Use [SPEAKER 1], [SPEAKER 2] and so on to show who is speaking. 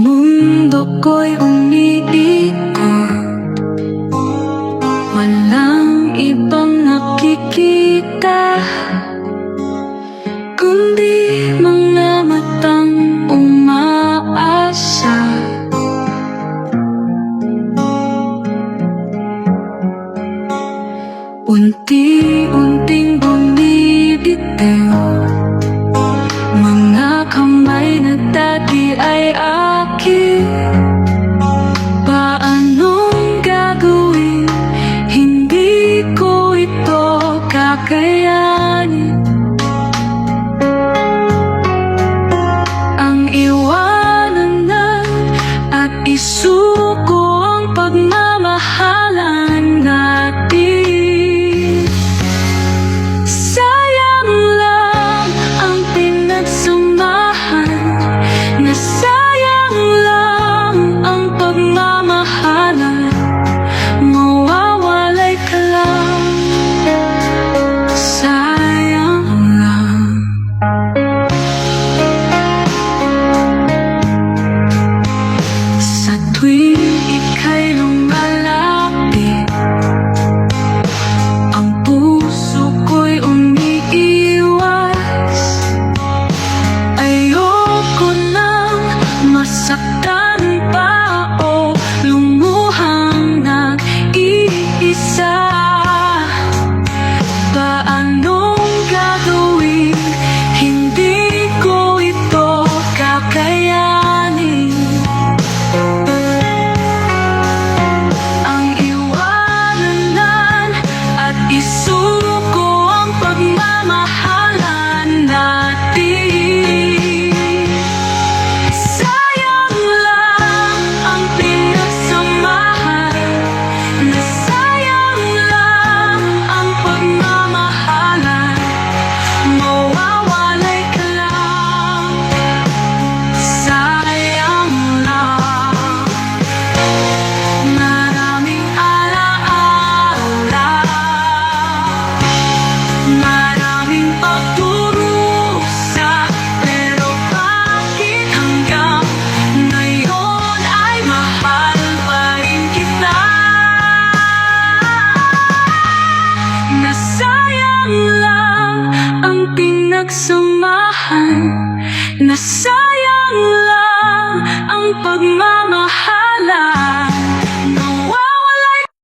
[SPEAKER 1] mundo ko'y umiikot. Walang ibang nakikita Kundi mga matang umaasa. Unti-unting bumibitaw pinagsamahan Nasayang lang ang pagmamahalan